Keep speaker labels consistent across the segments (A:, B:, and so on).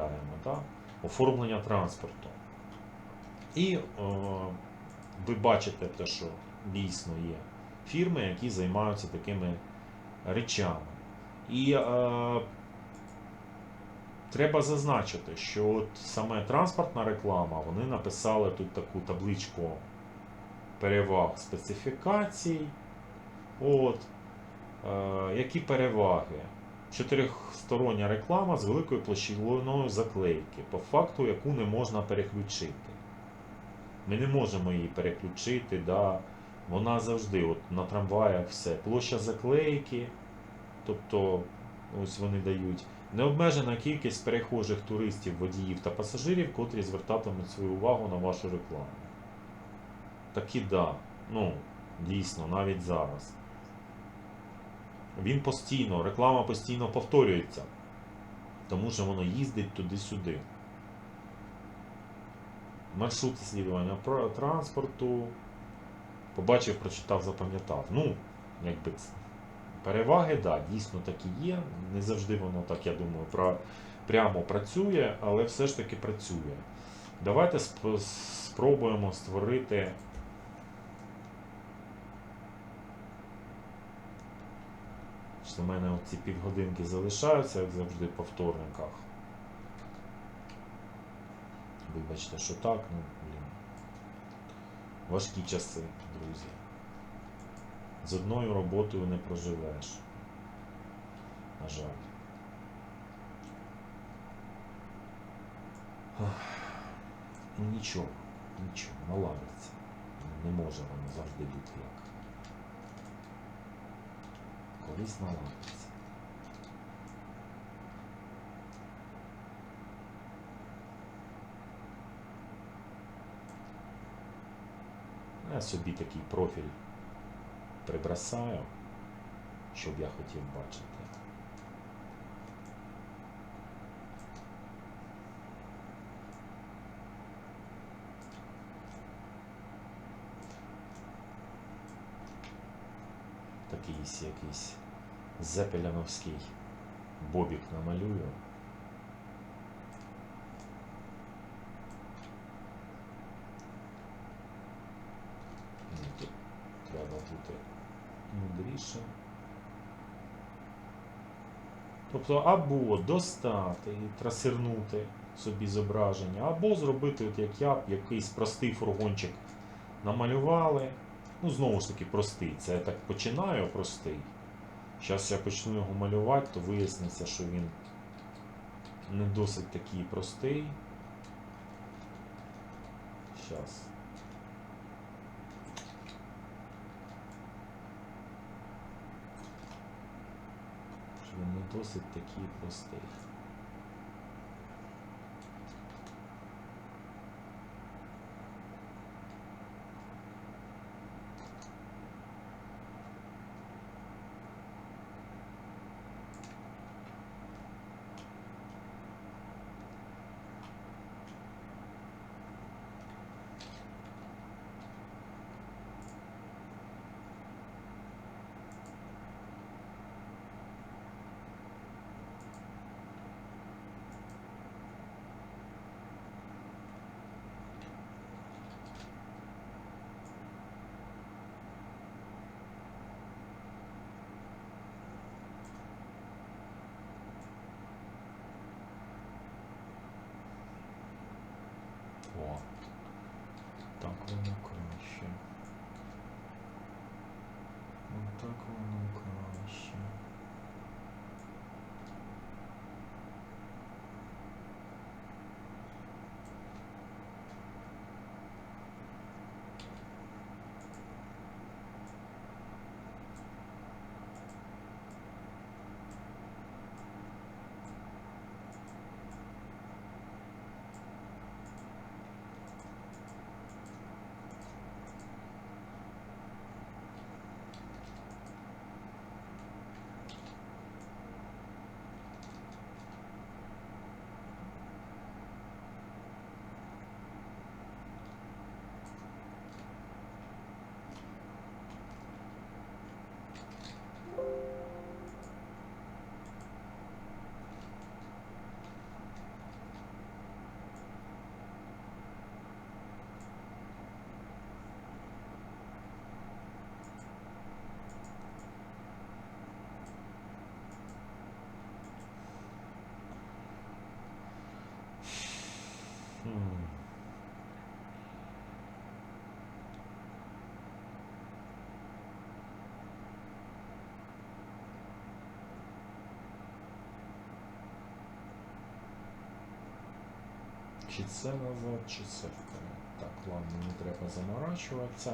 A: виділяємо. Да? Оформлення транспорту. І е, ви бачите те, що дійсно є фірми, які займаються такими речами. І е, треба зазначити, що от саме транспортна реклама, вони написали тут таку табличку переваг специфікацій. От, е, які переваги? Чотирьохстороння реклама з великою площиною заклейки, по факту, яку не можна переключити. Ми не можемо її переключити, да. вона завжди, от на трамваях все. Площа заклейки, тобто ось вони дають необмежена кількість перехожих туристів, водіїв та пасажирів, котрі звертатимуть свою увагу на вашу рекламу. Такі да. Ну, дійсно, навіть зараз. Він постійно, реклама постійно повторюється, тому що воно їздить туди-сюди. Маршрут слідування транспорту. Побачив, прочитав, запам'ятав. Ну, якби. Переваги, так, да, дійсно такі є. Не завжди воно так, я думаю, про, прямо працює, але все ж таки працює. Давайте сп- спробуємо створити. В мене ці півгодинки залишаються, як завжди, по вторниках. Вибачте, що так, ну, блін. Важкі часи, друзі. З одною роботою не проживеш. На жаль. Ну нічого, нічого, наладиться. Не може воно завжди бути як. Наладиться. Я собі такий профіль прибросаю, щоб я хотів бачити. Такий сь- якийсь зепеляновський бобік намалюю. Ну, Тут треба бути мудрішим. Тобто або достати і трасирнути собі зображення, або зробити, от як я, якийсь простий фургончик намалювали. Ну, знову ж таки, простий. Це я так починаю простий. Зараз я почну його малювати, то виясниться, що він не досить такий простий. Зараз. Він не досить такий простий. О, так воно краще. Чи це назад, чи це вперед. Так, ладно, не треба заморачуватися.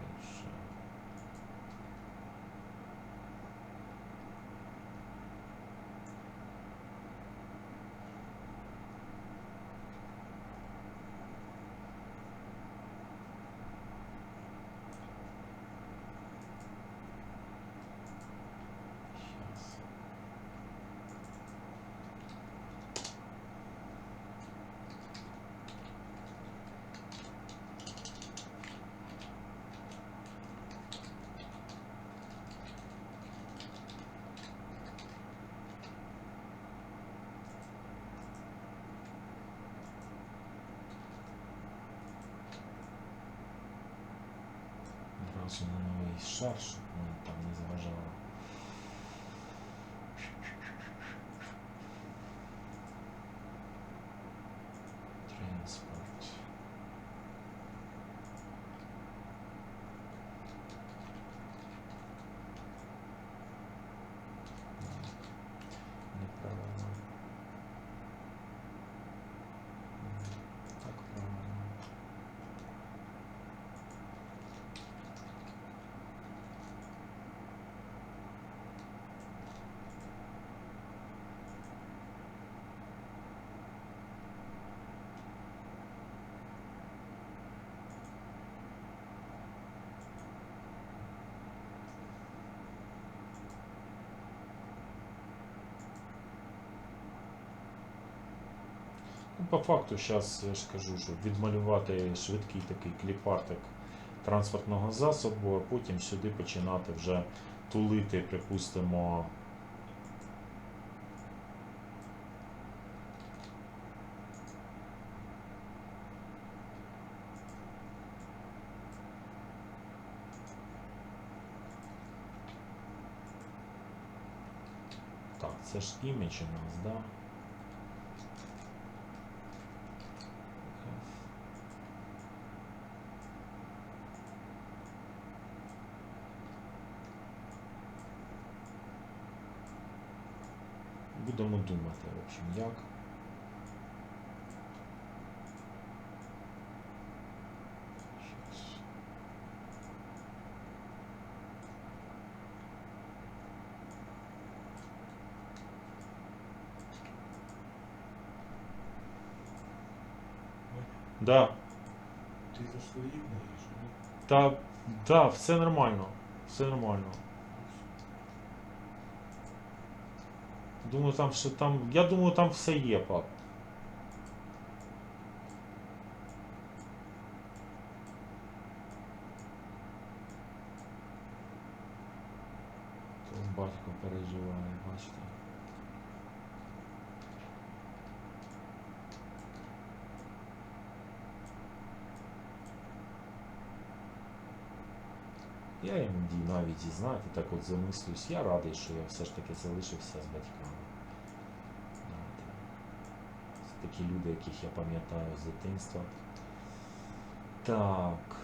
A: Перше. Щас. Одразу на новий шар, щоб воно там не заважало. Транспорт. Неправильно. М, Так правильно. Ну, по факту, зараз я ж кажу, що відмалювати швидкий такий кліпартик транспортного засобу, а потім сюди починати вже тулити, припустимо. Так, це ж імідж у нас, да? Будемо думати, в общем, як. Да,
B: Ти за свої знаєш, ні?
A: та, да, все нормально. Все нормально. Думаю, там що там. Я думаю, там все є, батько переживає, бачите. Я іноді навіть і знаєте, так от замислюсь. Я радий, що я все ж таки залишився з батьками. Це такі люди, яких я пам'ятаю з дитинства. Так.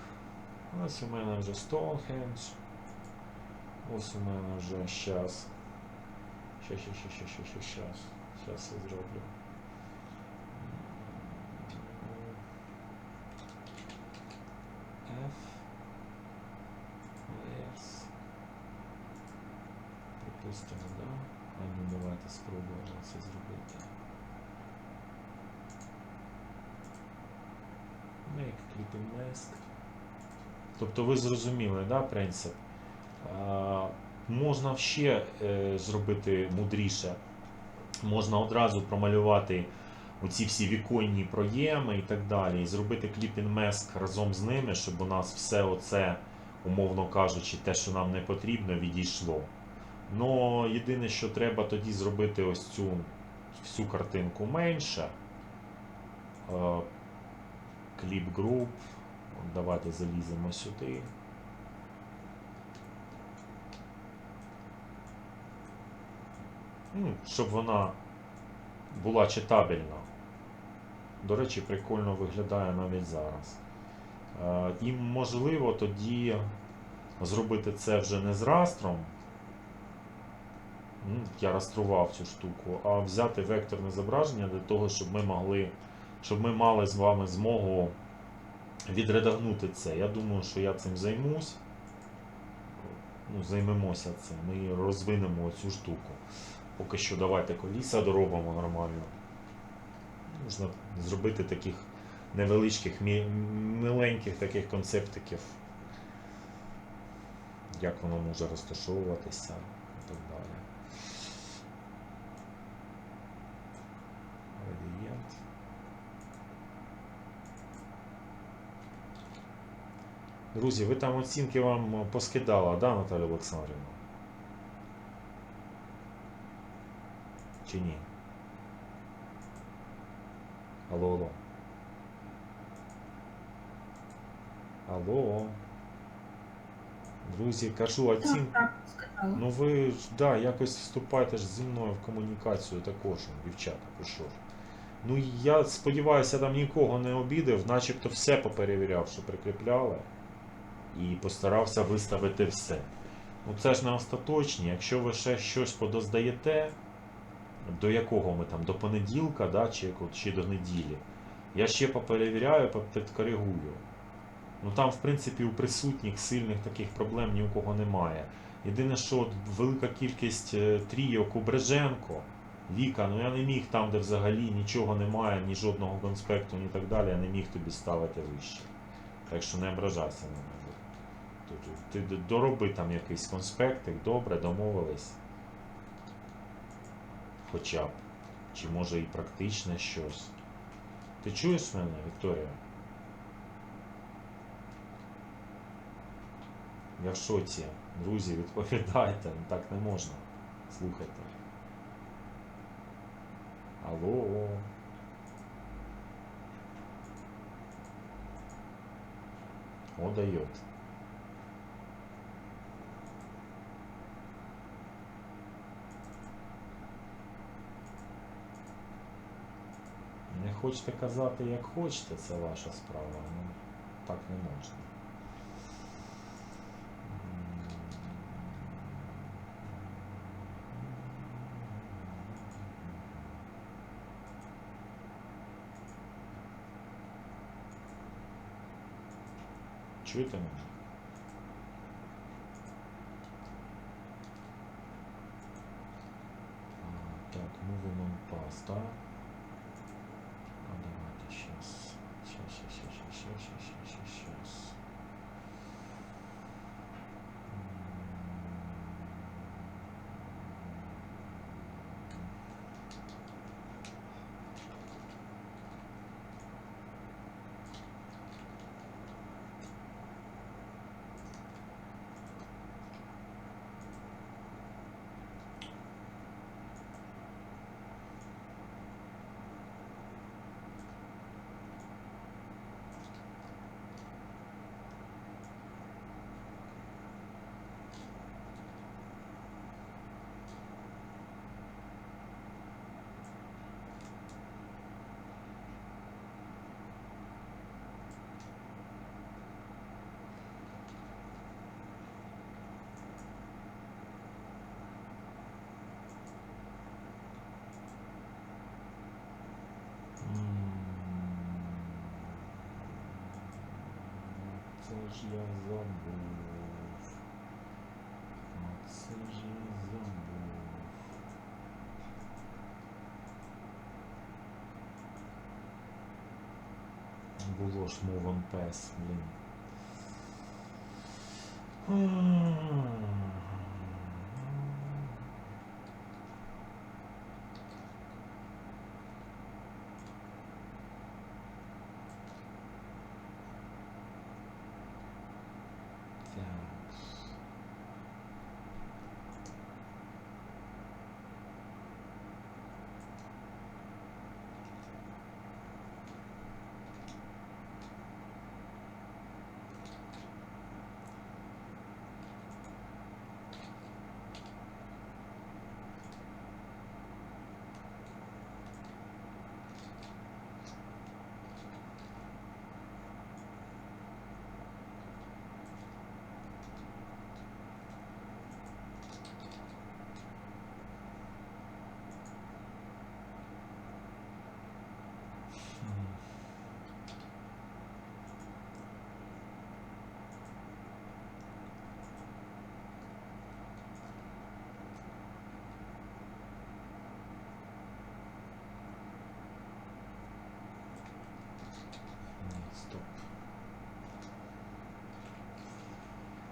A: Ось у мене вже Stonehenge. Ось у мене вже щас. Щас, щас, щас, щас, щас, щас, щас. Щас я зроблю. F. Layers. Припустимо, да? А ну давайте спробуємо це зробити. Make clipping. Тобто ви зрозуміли, да, принцип? А, можна ще е, зробити мудріше. Можна одразу промалювати оці всі віконні проєми і так далі. І зробити кліпінг меск разом з ними, щоб у нас все оце, умовно кажучи, те, що нам не потрібно, відійшло. Но єдине, що треба тоді зробити ось цю всю картинку менше. Кліп груп. Давайте заліземо сюди. Ну, щоб вона була читабельна. До речі, прикольно виглядає навіть зараз. Е, І можливо тоді зробити це вже не з растром. Я растрував цю штуку, а взяти векторне зображення для того, щоб ми могли, щоб ми мали з вами змогу відредагнути це. Я думаю, що я цим займусь. Ну, займемося цим. Ми розвинемо цю штуку. Поки що давайте коліса доробимо нормально. Можна зробити таких невеличких, миленьких таких концептиків, як воно може розташовуватися і так далі. Друзі, ви там оцінки вам поскидала, да, Наталя Олександрівна? Чи ні? Алло, алло. Алло. Друзі, кажу,
C: сказала.
A: Ну ви ж да, якось вступайте ж зі мною в комунікацію також, дівчата, ви що ж. Ну я сподіваюся, там нікого не обідав, начебто все поперевіряв, що прикріпляли. І постарався виставити все. Ну це ж не остаточні. Якщо ви ще щось подоздаєте, до якого ми там, до понеділка, да, чи, чи до неділі, я ще поперевіряю, підкоригую. Ну там, в принципі, у присутніх сильних таких проблем ні у кого немає. Єдине, що велика кількість е, трійок у Бреженко, Віка, ну я не міг там, де взагалі нічого немає, ні жодного конспекту, ні так далі, я не міг тобі ставити вище. Так що не ображайся на мене. Тут- Ти дороби там якийсь конспектик, добре, домовились. Хоча б. Чи може і практичне щось. Ти чуєш мене, Вікторія? Я в шоці. Друзі, відповідайте, ну так не можна. Слухайте. Алло. О, дает. Не хочете казати, як хочете, це ваша справа. Ну, так не можна. Чуєте мене? Так, moving on past, да? 学习，学习，学习，学习，学习，学习。Це ж я забув. А Це ж я забув. Було ж on pass, блін.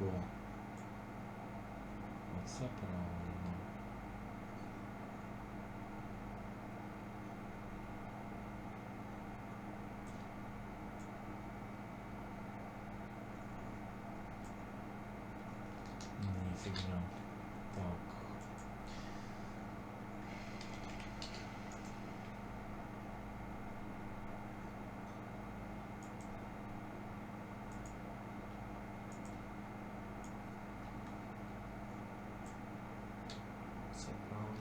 A: Го. Оце правильно. Ні, фігня. Так. Це правильно.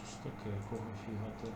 A: Що ж таке, якого фіга ти?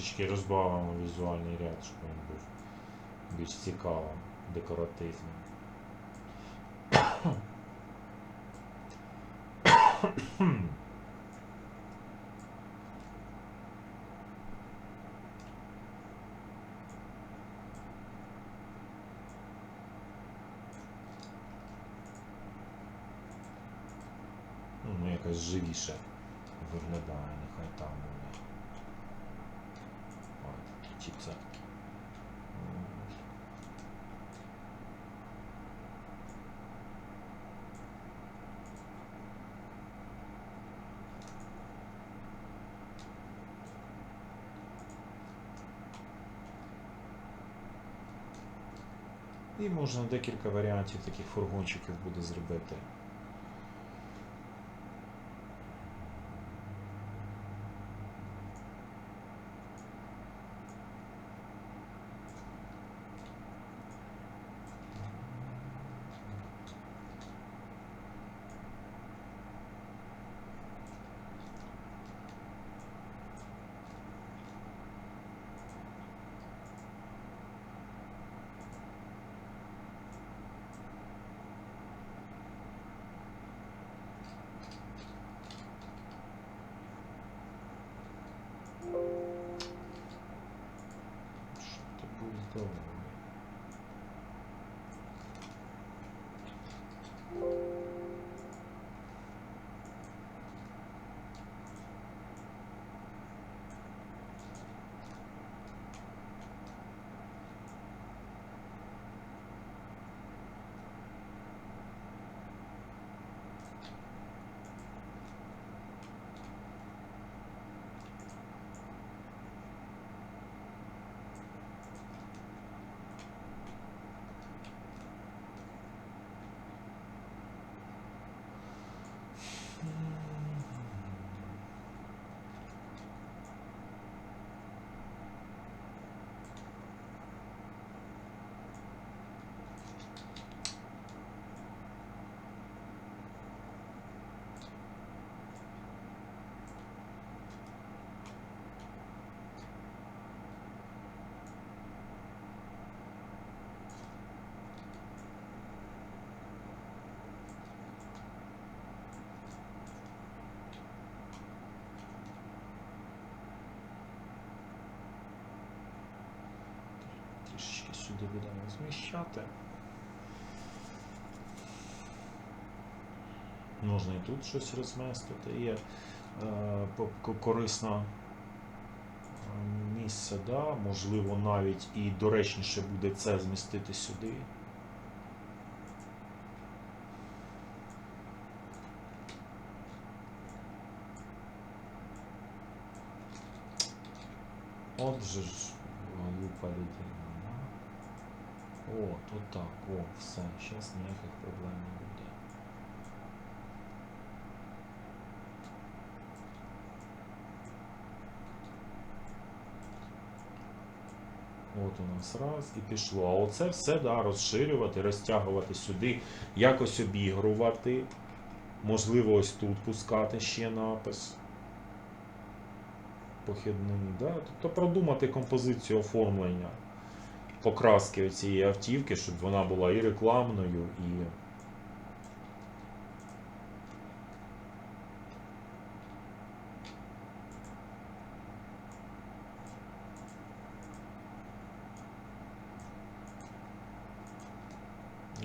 A: Трішечки розбавимо візуальний ряд, щоб він був більш цікавим, декоративним. Ну, якось живіше виглядає, нехай там буде. Ой. І можна декілька варіантів таких фургончиків буде зробити. 对。Сюди будемо розміщати. Можна і тут щось розместити. Є е, по- ко- корисна е, місце, да? можливо, навіть і доречніше буде це змістити сюди. От же ж глупа людина. Да? О, о, все, зараз ніяких проблем не буде. От у нас раз і пішло. А оце все да, розширювати, розтягувати сюди, якось обігрувати. Можливо, ось тут пускати ще напис. Похідний, да? Тобто продумати композицію оформлення покраски цієї автівки, щоб вона була і рекламною, і.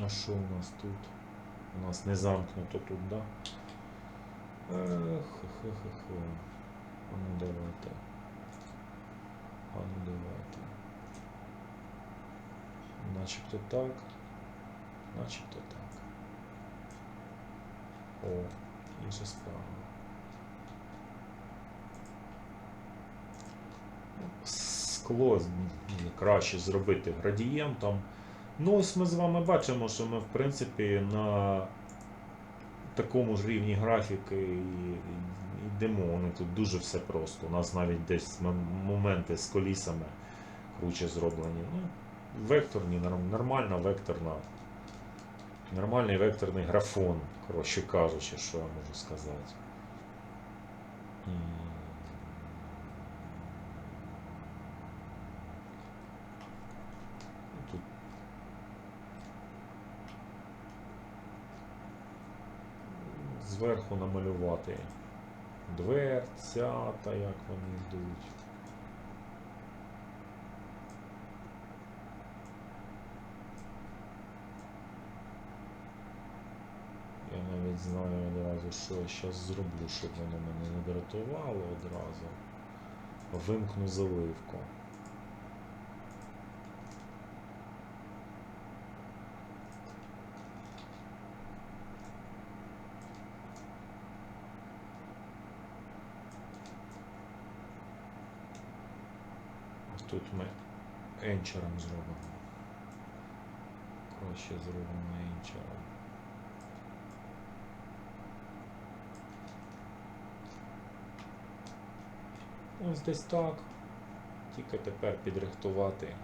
A: А що у нас тут? У нас не замкнуто тут, да? Ех, хе хе хе А ну давайте. А ну давайте. Начебто так. Начебто так. О, інша справа. Скло краще зробити градієнтом. Ну, ось ми з вами бачимо, що ми, в принципі, на такому ж рівні графіки йдемо. Вони тут дуже все просто. У нас навіть десь моменти з колісами круче зроблені. Ну, векторні, нормальна векторна. Нормальний векторний графон, коротше кажучи, що я можу сказати. Тут зверху намалювати дверцята, як вони йдуть. Я навіть знаю одразу, що я зараз зроблю, щоб воно мене не дратувало одразу. Вимкну заливку. Тут ми енчером зробимо. Краще зробимо енчером. Ось десь так. Тільки тепер підрихтувати.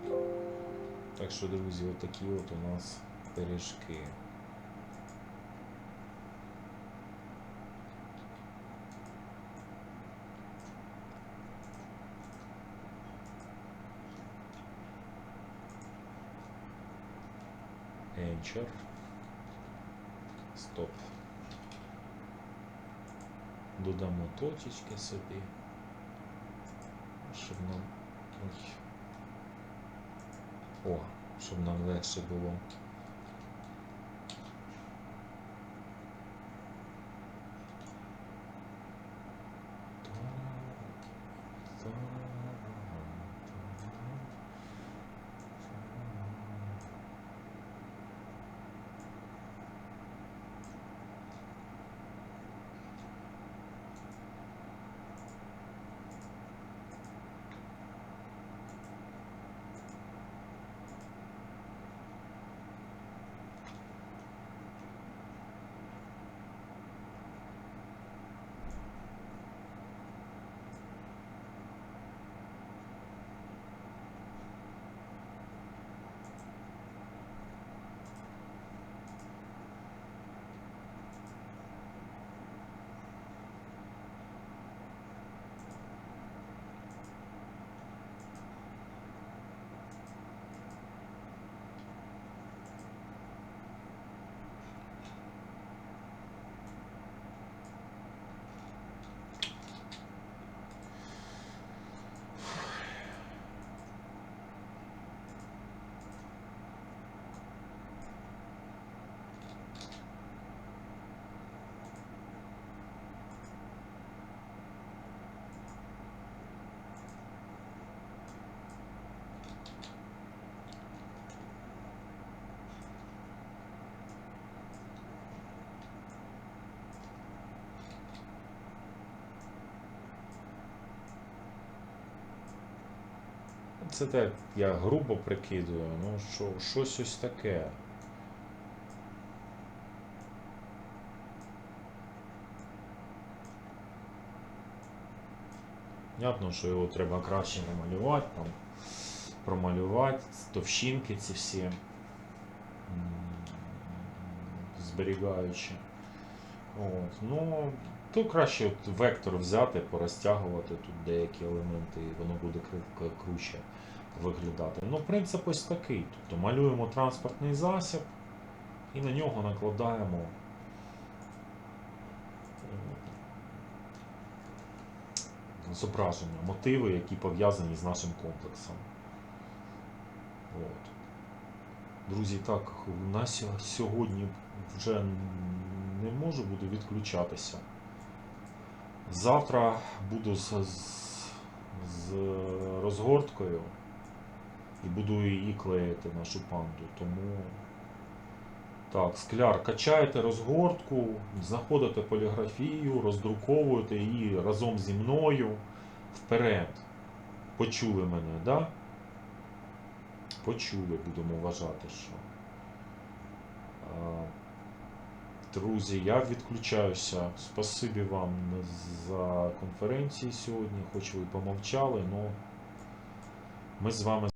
A: Так що, друзі, отакі от у нас пиріжки. Enter. Стоп. Додамо точечки собі. Щоб нам. Ой. О, щоб нам легше було. Це так, я грубо прикидую, ну що, щось ось таке. Понятно, що його треба краще намалювати, там, промалювати, товщинки ці всі, зберігаючи. От, ну, то краще от вектор взяти, порозтягувати тут деякі елементи, і воно буде кру- круче виглядати. Ну, принцип ось такий. Тобто малюємо транспортний засіб і на нього накладаємо е, зображення, мотиви, які пов'язані з нашим комплексом. От. Друзі, так, у нас сьогодні вже не можу, буду відключатися. Завтра буду з, з, розгорткою і буду її клеїти нашу панду. Тому так, скляр, качаєте розгортку, знаходите поліграфію, роздруковуєте її разом зі мною вперед. Почули мене, да? Почули, будемо вважати, що. Друзі, я відключаюся. Спасибі вам за конференції сьогодні, хоч ви помовчали, але ми з вами